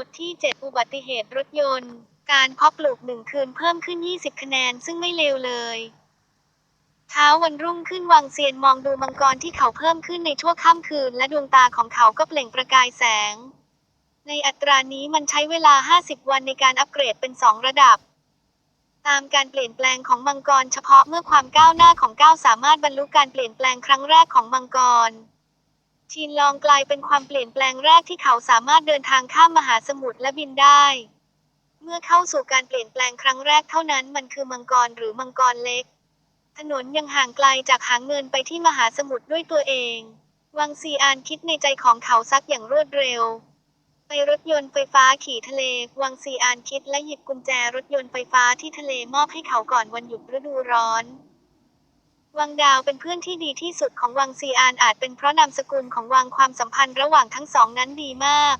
บทที่ 7 อุบัติเหตุรถยนต์ การเพาะปลูกหนึ่งคืนเพิ่มขึ้น 20 คะแนนซึ่งไม่เลวเลย เช้าวันรุ่งขึ้นวังเซียนมองดูมังกรที่เขาเพิ่มขึ้นในชั่วข้ามคืน และดวงตาของเขาก็เปล่งประกายแสง ในอัตรานี้มันใช้เวลา 50 วันในการอัปเกรดเป็น 2 ระดับ ตามการเปลี่ยนแปลงของมังกรเฉพาะเมื่อความก้าวหน้าของก้าวสามารถบรรลุการเปลี่ยนแปลงครั้งแรกของมังกร ชินลองกลายเป็นความเปลี่ยนแปลงแรกที่เขาสามารถเดินทางข้ามมหาสมุทรและบินได้ เมื่อเข้าสู่การเปลี่ยนแปลงครั้งแรกเท่านั้นมันคือมังกรหรือมังกรเล็ก ถนนยังห่างไกลจากหางเงินไปที่มหาสมุทรด้วยตัวเอง วังซีอานคิดในใจของเขาซักอย่างรวดเร็ว ไปรถยนต์ไฟฟ้าขี่ทะเล วังซีอานคิดและหยิบกุญแจรถยนต์ไฟฟ้าที่ทะเลมอบให้เขาก่อนวันหยุดฤดูร้อน วังดาวเป็นเพื่อนที่ดีที่สุดของวังซีอานอาจเป็นเพราะนามสกุลของวังความสัมพันธ์ระหว่างทั้งสองนั้นดีมาก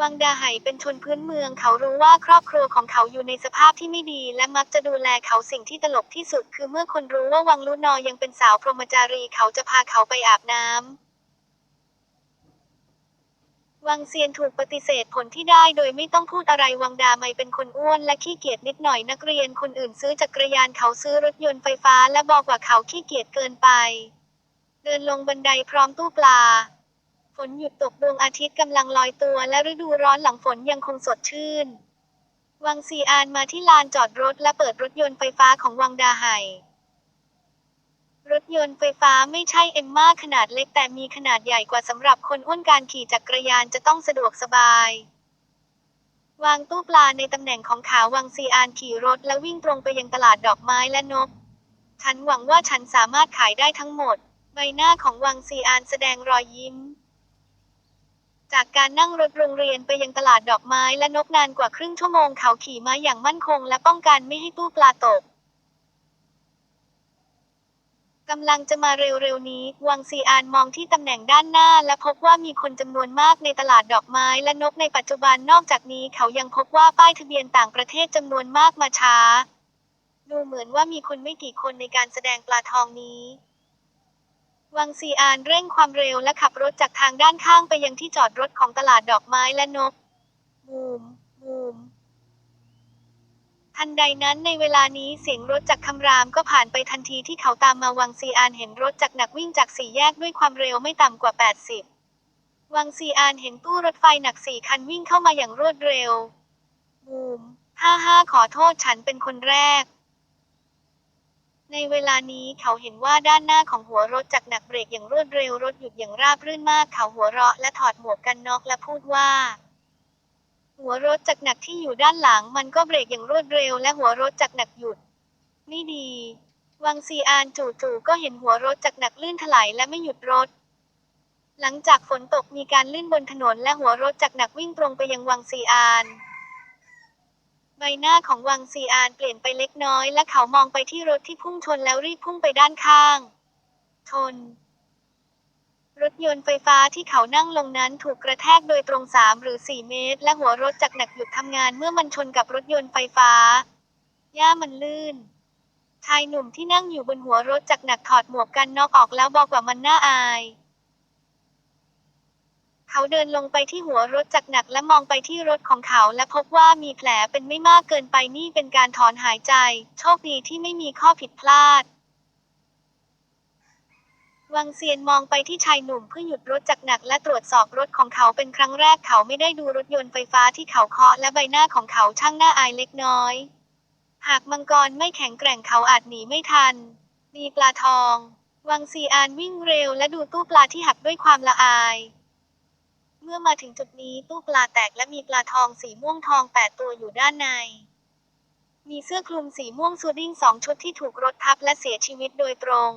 วังดาไห่เป็นชนพื้นเมืองเขารู้ว่าครอบครัวของเขาอยู่ในสภาพที่ไม่ดี และมักจะดูแลเขาสิ่งที่ตลกที่สุด คือเมื่อคนรู้ว่าวังลุนอยังเป็นสาวพรหมจารีเขาจะพาเขาไปอาบน้ำ วังเซียนถูกปฏิเสธผลที่ได้โดยไม่ต้องพูดอะไรวังดาไม่เป็นคนอ้วนและขี้เกียจนิดหน่อยนักเรียนคนอื่นซื้อจักรยานเขาซื้อรถยนต์ไฟฟ้าและบอกว่าเขาขี้เกียจเกินไป เดินลงบันไดพร้อมตู้ปลา ฝนหยุดตกดวงอาทิตย์กำลังลอยตัวและฤดูร้อนหลังฝนยังคงสดชื่น วังซีอานมาที่ลานจอดรถและเปิดรถยนต์ไฟฟ้าของวังดาไห่ รถยนต์ไฟฟ้าไม่ใช่เอ็มมาขนาดเล็กแต่มีขนาดใหญ่กว่าสำหรับคนอ้วนการขี่จักรยานจะต้องสะดวกสบาย วางตู้ปลาในตำแหน่งของขาวังซีอานขี่รถและวิ่งตรงไปยังตลาดดอกไม้และนก ฉันหวังว่าฉันสามารถขายได้ทั้งหมด ใบหน้าของวังซีอานแสดงรอยยิ้ม จากการนั่งรถโรงเรียนไปยังตลาดดอกไม้และนกนานกว่าครึ่งชั่วโมงเขาขี่ม้าอย่างมั่นคงและป้องกันไม่ให้ตู้ปลาตก กำลังจะมาเร็วๆนี้ วังซีอานมองที่ตำแหน่งด้านหน้า และพบว่ามีคนจำนวนมากในตลาดดอกไม้และนกในปัจจุบันนอกจากนี้เขายังพบว่าป้ายทะเบียนต่างประเทศจำนวนมากมาช้า ดูเหมือนว่ามีคนไม่กี่คนในการแสดงปลาทองนี้วังซีอานเร่งความเร็วและขับรถจากทางด้านข้างไปยังที่จอดรถของตลาดดอกไม้และนก บูม บูม ทันใดนั้นในเวลานี้เสียงรถจากคำรามก็ผ่านไปทันทีที่เขาตามมาวังซีอานเห็นรถจากหนักวิ่งจากสี่แยกด้วยความเร็วไม่ต่ำกว่า 80 วังซีอานเห็นตู้รถไฟหนักสี่คันวิ่งเข้ามาอย่างรวดเร็ว บูมห้าห้าขอโทษฉันเป็นคนแรก ในเวลานี้เขาเห็นว่าด้านหน้าของหัวรถจากหนักเบรกอย่างรวดเร็วรถหยุดอย่างราบรื่นมากเขาหัวเราะและถอดหมวกกันน็อกและพูดว่า หัวรถจากรหนักที่อยู่ด้านหลังมันก็เบรกอย่างรวดเร็วและหัวรถจากรหนักหยุดไม่ดี วังซีอานจู่ๆก็เห็นหัวรถจากรหนักลื่นถลายและไม่หยุดรถ หลังจากฝนตกมีการลื่นบนถนนและหัวรถจากรหนักวิ่งตรงไปยังวังซีอาน ใบหน้าของวังซีอานเปลี่ยนไปเล็กน้อยและเขามองไปที่รถที่พุ่งชนแล้วรีบพุ่งไปด้านข้าง ชน ยนต์ไฟฟ้าที่เขานั่งลงนั้นถูกกระแทกโดยตรง 3 หรือ 4 เมตร และหัวรถจากรหนักหยุดทำงานเมื่อมันชนกับรถยนต์ไฟฟ้าหญ้ามันลื่น ชายหนุ่มที่นั่งอยู่บนหัวรถจากรหนักถอดหมวกกันน็อกออกแล้วบอกว่ามันน่าอาย เขาเดินลงไปที่หัวรถจากรหนักและมองไปที่รถของเขาและพบว่ามีแผลเป็นไม่มากเกินไปนี่เป็นการถอนหายใจ โชคดีที่ไม่มีข้อผิดพลาด วังเซียนมองไปที่ชายหนุ่มเพื่อหยุดรถจากหนักและตรวจสอบรถของเขาเป็นครั้งแรกเขาไม่ได้ดูรถยนต์ไฟฟ้าที่เขาเคาะและใบหน้าของเขาช่างน่าอายเล็กน้อย หากมังกรไม่แข็งแกร่งเขาอาจหนีไม่ทันมีปลาทอง วังซีอานวิ่งเร็วและดูตู้ปลาที่หักด้วยความละอาย เมื่อมาถึงจุดนี้ตู้ปลาแตกและมีปลาทองสีม่วงทองแปดตัวอยู่ด้านใน มีเสื้อคลุมสีม่วงซูดิ้งสองชุดที่ถูกรถทับและเสียชีวิตโดยตรง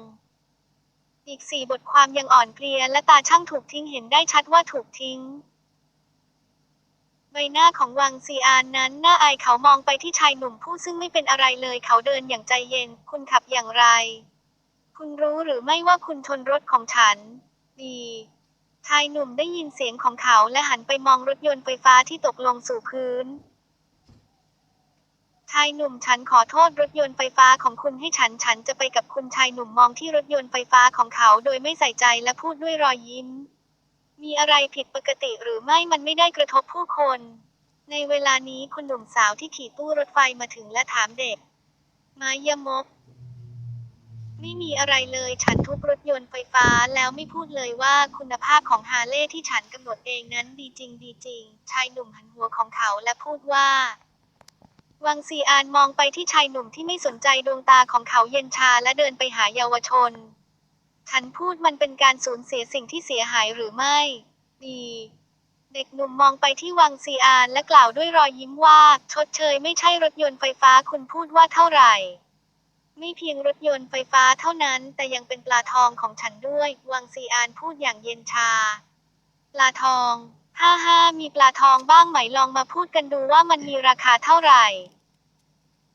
อีกสี่บทความยังอ่อนเพลีย และตาช่างถูกทิ้งเห็นได้ชัดว่าถูกทิ้ง ใบหน้าของวังซีอานนั้นน่าอายเขามองไปที่ชายหนุ่มผู้ซึ่งไม่เป็นอะไรเลยเขาเดินอย่างใจเย็น คุณขับอย่างไร คุณรู้หรือไม่ว่าคุณชนรถของฉัน ดีชายหนุ่มได้ยินเสียงของเขาและหันไปมองรถยนต์ไฟฟ้าที่ตกลงสู่พื้น ชายหนุ่มฉันขอโทษรถยนต์ไฟฟ้าของคุณให้ฉันฉันจะไปกับคุณชายหนุ่มมองที่รถยนต์ไฟฟ้าของเขาโดยไม่ใส่ใจและพูดด้วยรอยยิ้ม มีอะไรผิดปกติหรือไม่มันไม่ได้กระทบผู้คน ในเวลานี้คุณหนุ่มสาวที่ขี่ตู้รถไฟมาถึงและถามเด็ก มายมกไม่มีอะไรเลย ฉันทุบรถยนต์ไฟฟ้าแล้วไม่พูดเลยว่าคุณภาพของฮาเลย์ที่ฉันกำหนดเองนั้นดีจริงดีจริง ชายหนุ่มหันหัวของเขาและพูดว่า วังซีอานมองไปที่ชายหนุ่มที่ไม่สนใจดวงตาของเขาเย็นชาและเดินไปหาเยาวชน ฉันพูดมันเป็นการสูญเสียสิ่งที่เสียหายหรือไม่ ดี เด็กหนุ่มมองไปที่วังซีอานและกล่าวด้วยรอยยิ้มว่า ชดเชยไม่ใช่รถยนต์ไฟฟ้าคุณพูดว่าเท่าไหร่ ไม่เพียงรถยนต์ไฟฟ้าเท่านั้น แต่ยังเป็นปลาทองของฉันด้วย วังซีอานพูดอย่างเย็นชา ปลาทอง ฮ่าฮ่ามีปลาทองบ้างไหมลองมาพูดกันดูว่ามันมีราคาเท่าไหร่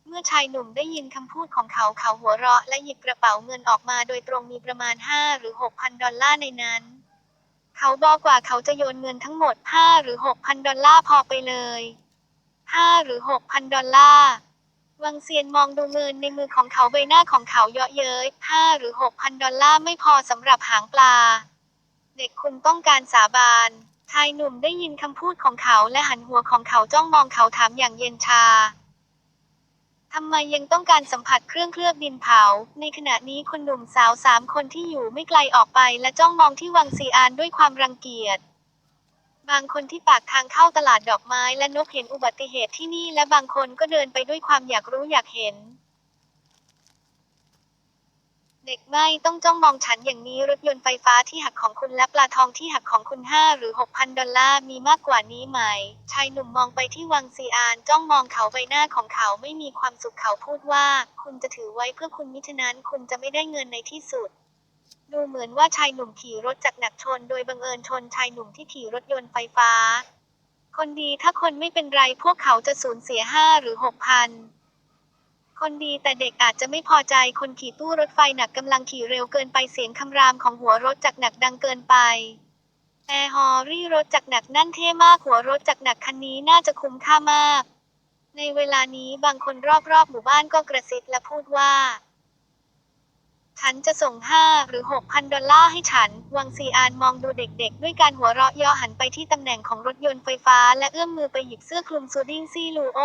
เมื่อชายหนุ่มได้ยินคำพูดของเขาเขาหัวเราะและหยิบกระเป๋าเงินออกมาโดยตรงมีประมาณ5หรือ6,000ดอลลาร์ในนั้น เขาบอกว่าเขาจะโยนเงินทั้งหมด5หรือ6,000ดอลลาร์พอไปเลย5หรือ6,000ดอลลาร์วังเซียนมองดูเงินในมือของเขาใบหน้าของเขาเยาะเย้ย5หรือ6,000ดอลลาร์ไม่พอสำหรับหางปลา เด็กคุณต้องการสาบาน ชายหนุ่มได้ยินคำพูดของเขาและหันหัวของเขาจ้องมองเขาถามอย่างเย็นชาทำไมยังต้องการสัมผัสเครื่องเคลือบดินเผา ในขณะนี้คนหนุ่มสาวสามคนที่อยู่ไม่ไกลออกไปและจ้องมองที่วังซีอานด้วยความรังเกียจ บางคนที่ปากทางเข้าตลาดดอกไม้และนกเห็นอุบัติเหตุที่นี่และบางคนก็เดินไปด้วยความอยากรู้อยากเห็น เด็กไม่ต้องจ้องมองฉันอย่างนี้รถยนต์ไฟฟ้าที่หักของคุณและปลาทองที่หักของคุณห้าหรือหกพันดอลลาร์มีมากกว่านี้ไหม ชายหนุ่มมองไปที่วังซีอาน จ้องมองเขาใบหน้าของเขาไม่มีความสุขเขาพูดว่า คุณจะถือไว้เพื่อคุณมิฉะนั้นคุณจะไม่ได้เงินในที่สุดดูเหมือนว่าชายหนุ่มขี่รถจักรหนักชน โดยบังเอิญชนชายหนุ่มที่ขี่รถยนต์ไฟฟ้า คนดีถ้าคนไม่เป็นไรพวกเขาจะสูญเสียห้าหรือหกพัน คนดีแต่เด็กอาจจะไม่พอใจคนขี่ตู้รถไฟหนักกำลังขี่เร็วเกินไปเสียงคำรามของหัวรถจักรหนักดังเกินไปแอร์ฮอรี่รถจักรหนักนั่นเท่มากหัวรถจักรหนักคันนี้น่าจะคุ้มค่ามาก ในเวลานี้บางคนรอบๆหมู่บ้านก็กระซิบและพูดว่า ฉันจะส่งห้าหรือหกพันดอลลาร์ให้ฉัน วังซีอานมองดูเด็กๆ ด้วยการหัวเราะเย่อหันไปที่ตำแหน่งของรถยนต์ไฟฟ้าและเอื้อมมือไปหยิบเสื้อคลุมซูดิ้งซี่ลูโอ